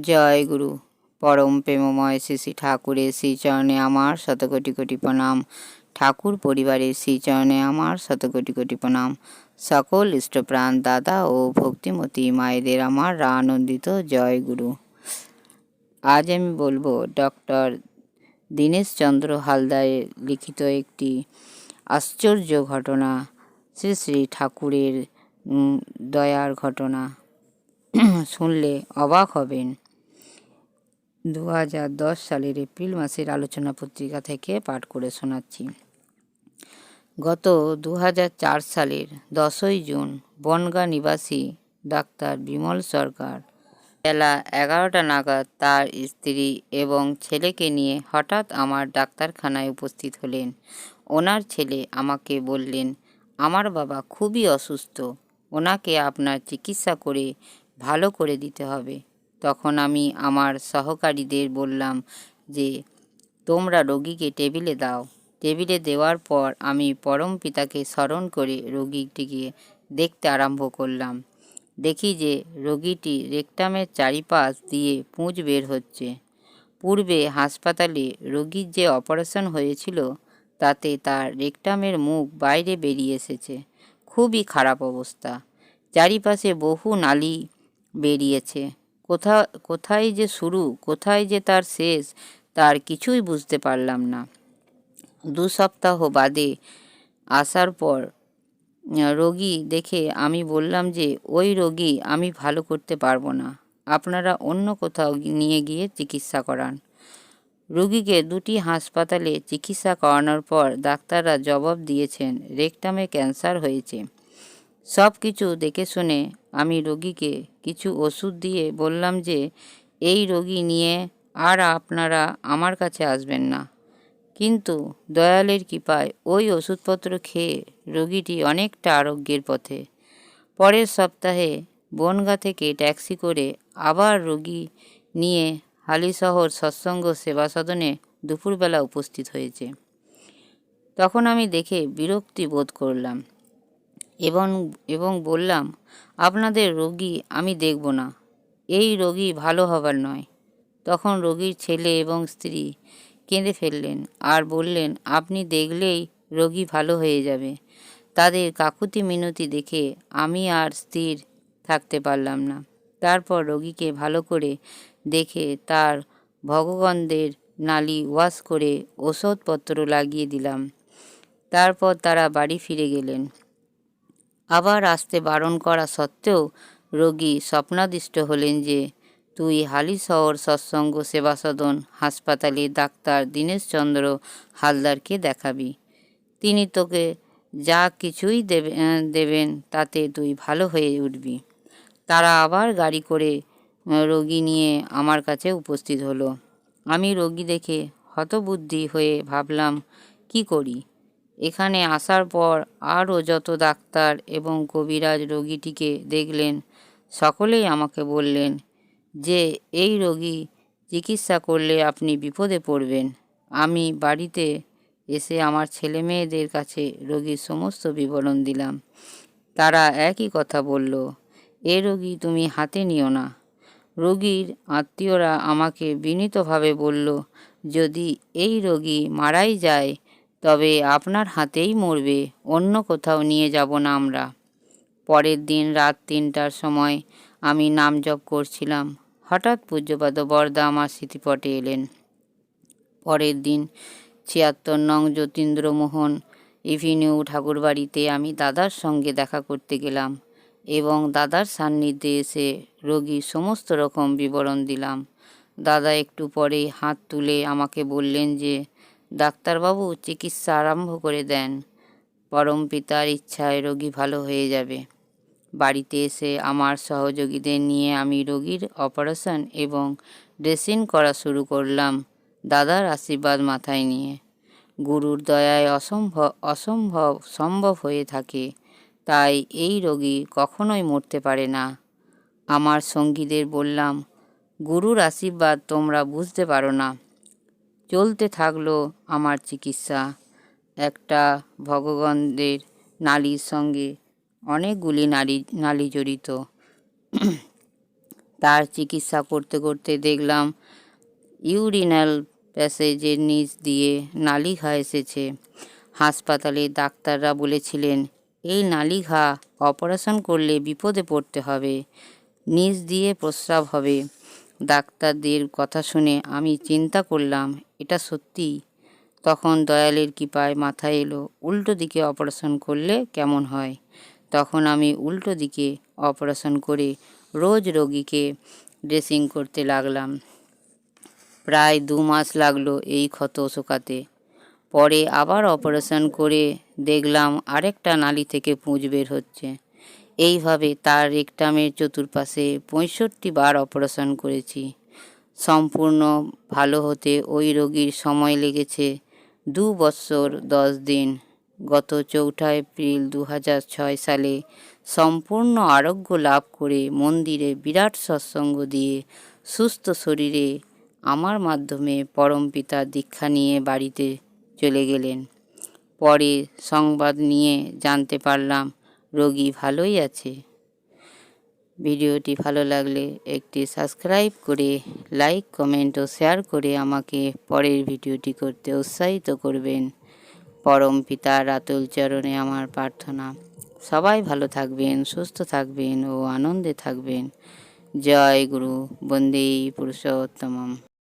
জয় গুরু। পরম প্রেমময় শ্রী শ্রী ঠাকুরের শ্রীচরণে আমার শতকোটি কোটি প্রণাম। ঠাকুর পরিবারের শ্রীচরণে আমার শতকোটি কোটি প্রণাম। সকল ইষ্টপ্রাণ দাদা ও ভক্তিমতী মায়েদের আমার আনন্দিত জয় গুরু। আজ আমি বলব ডক্টর দীনেশচন্দ্র হালদারের লিখিত একটি আশ্চর্য ঘটনা, শ্রী শ্রী ঠাকুরের দয়ার ঘটনা। শুনলে অবাক হবেন। দু হাজার দশ সালের এপ্রিল মাসের আলোচনা পত্রিকা থেকে পাঠ করে শোনাচ্ছি। গত দু হাজার চার সালের দশই জুন বনগা নিবাসী ডাক্তার বিমল সরকার বেলা এগারোটা নাগাদ তার স্ত্রী এবং ছেলেকে নিয়ে হঠাৎ আমার ডাক্তারখানায় উপস্থিত হলেন। ওনার ছেলে আমাকে বললেন, আমার বাবা খুবই অসুস্থ, ওনাকে আপনার চিকিৎসা করে ভালো করে দিতে হবে। তখন আমি আমার সহকারীদের বললাম যে, তোমরা রোগীকে টেবিলে দাও। টেবিলে দেওয়ার পর আমি পরম পিতাকে স্মরণ করে রোগীটিকে দেখতে আরম্ভ করলাম। দেখি যে রোগীটি রেকটামের চারিপাশ দিয়ে পুঁজ বের হচ্ছে। পূর্বে হাসপাতালে রোগীর যে অপারেশন হয়েছিল, তাতে তার রেকটামের মুখ বাইরে বেরিয়ে এসেছে। খুবই খারাপ অবস্থা। চারিপাশে বহু নালি বেরিয়েছে। কোথা, কোথায় যে শুরু, কোথায় যে তার শেষ, তার কিছুই বুঝতে পারলাম না। দু সপ্তাহ বাদে আসার পর রোগী দেখে আমি বললাম যে, ওই রোগী আমি ভালো করতে পারব না। আপনারা অন্য কোথাও নিয়ে গিয়ে চিকিৎসা করান। রোগীকে দুটি হাসপাতালে চিকিৎসা করানোর পর ডাক্তাররা জবাব দিয়েছেন, রেকটামে ক্যান্সার হয়েছে। সব কিছু দেখে শুনে আমি রোগীকে কিছু ওষুধ দিয়ে বললাম যে, এই রোগী নিয়ে আর আপনারা আমার কাছে আসবেন না। কিন্তু দয়ালের কৃপায় ওই ওষুধপত্র খেয়ে রোগীটি অনেকটা আরোগ্যের পথে। পরের সপ্তাহে বনগা থেকে ট্যাক্সি করে আবার রোগী নিয়ে হালিশহর সৎসঙ্গ সেবা সদনে দুপুরবেলা উপস্থিত হয়েছে। তখন আমি দেখে বিরক্তি বোধ করলাম। এবং এবং বললাম, আপনাদের রোগী আমি দেখব না। এই রোগী ভালো হবার নয়। তখন রোগীর ছেলে এবং স্ত্রী কেঁদে ফেললেন আর বললেন, আপনি দেখলেই রোগী ভালো হয়ে যাবে। তাদের কাকুতি মিনতি দেখে আমি আর স্থির থাকতে পারলাম না। তারপর রোগীকে ভালো করে দেখে তার ভগবানদের নালি ওয়াশ করে ওষুধপত্র লাগিয়ে দিলাম। তারপর তারা বাড়ি ফিরে গেলেন। আবার আসতে বারণ করা সত্ত্বেও রোগী স্বপ্নাদিষ্ট হলেন যে, তুই হালিশহর সৎসঙ্গ সেবা সদন হাসপাতালে ডাক্তার দীনেশচন্দ্র হালদারকে দেখাবি। তিনি তোকে যা কিছুই দেবে দেবেন তাতে তুই ভালো হয়ে উঠবি তারা আবার গাড়ি করে রোগী নিয়ে আমার কাছে উপস্থিত হলো। আমি রোগী দেখে হতবুদ্ধি হয়ে ভাবলাম, কি করি? এখানে আসার পর আরও যত ডাক্তার এবং কবিরাজ রোগীটিকে দেখলেন, সকলেই আমাকে বললেন যে, এই রোগী চিকিৎসা করলে আপনি বিপদে পড়বেন। আমি বাড়িতে এসে আমার ছেলে মেয়েদের কাছে রোগীর সমস্ত বিবরণ দিলাম। তারা একই কথা বলল, এ রোগী তুমি হাতে নিও না। রোগীর আত্মীয়রা আমাকে বিনীতভাবে বলল, যদি এই রোগী মারাই যায় তবে আপনার হাতেই মরবে, অন্য কোথাও নিয়ে যাব না আমরা। পরের দিন রাত তিনটার সময় আমি নাম জপ করছিলাম। হঠাৎ পূজ্যপাদ বরদা আমার স্মৃতিপটে এলেন। পরের দিন ছিয়াত্তর নং যতীন্দ্রমোহন এভিনিউ ঠাকুরবাড়িতে আমি দাদার সঙ্গে দেখা করতে গেলাম এবং দাদার সান্নিধ্যে এসে রোগীর সমস্ত রকম বিবরণ দিলাম। দাদা একটু পরে হাত তুলে আমাকে বললেন যে ডাক্তারবাবু চিকিৎসা আরম্ভ করে দেন। পরম পিতার ইচ্ছায় রোগী ভালো হয়ে যাবে। বাড়িতে এসে আমার সহযোগীদের নিয়ে আমি রোগীর অপারেশন এবং ড্রেসিং করা শুরু করলাম দাদার আশীর্বাদ মাথায় নিয়ে। গুরুর দয়ায় অসম্ভব অসম্ভব, সম্ভব হয়ে থাকে, তাই এই রোগী কখনোই মরতে পারে না। আমার সঙ্গীদের বললাম, গুরুর আশীর্বাদ তোমরা বুঝতে পারো না। চলতে থাকল আমার চিকিৎসা। একটা ভগবানদের নালীর সঙ্গে অনেকগুলি নারী নালী জড়িত। তার চিকিৎসা করতে করতে দেখলাম ইউরিনাল প্যাসেজের নিচ দিয়ে নালিঘা এসেছে। হাসপাতালে ডাক্তাররা বলেছিলেন, এই নালিঘা অপারেশন করলে বিপদে পড়তে হবে। নিচ দিয়ে প্রস্রাব হবে। ডাক্তারদের কথা শুনে আমি চিন্তা করলাম, এটা সত্যি? তখন দয়ালের কৃপায় মাথায় এলো, উল্টো দিকে অপারেশন করলে কেমন হয়? তখন আমি উল্টো দিকে অপারেশন করে রোজ রোগীকে ড্রেসিং করতে লাগলাম। প্রায় দু মাস লাগল এই ক্ষত শোকাতে। পরে আবার অপারেশন করে দেখলাম আরেকটা নালি থেকে পুঁজ বের হচ্ছে। এইভাবে তার রেকটামের চতুর্পাশে পঁয়ষট্টি বার অপারেশন করেছি। সম্পূর্ণ ভালো হতে ওই রোগীর সময় লেগেছে দু বৎসর দশ দিন। গত চৌঠা এপ্রিল দু হাজার ছয় সালে সম্পূর্ণ আরোগ্য লাভ করে মন্দিরে বিরাট সৎসঙ্গ দিয়ে সুস্থ শরীরে আমার মাধ্যমে পরমপিতা দীক্ষা নিয়ে বাড়িতে চলে গেলেন। পরে সংবাদ নিয়ে জানতে পারলাম রোগী ভালোই আছে। ভিডিওটি ভালো লাগলে একটি সাবস্ক্রাইব করে, লাইক, কমেন্ট ও শেয়ার করে আমাকে পরের ভিডিওটি করতে উৎসাহিত করবেন। পরম পিতার আতুল চরণে আমার প্রার্থনা। সবাই ভালো থাকবেন, সুস্থ থাকবেন ও আনন্দে থাকবেন। জয় গুরু, বন্দে পুরুষোত্তমম।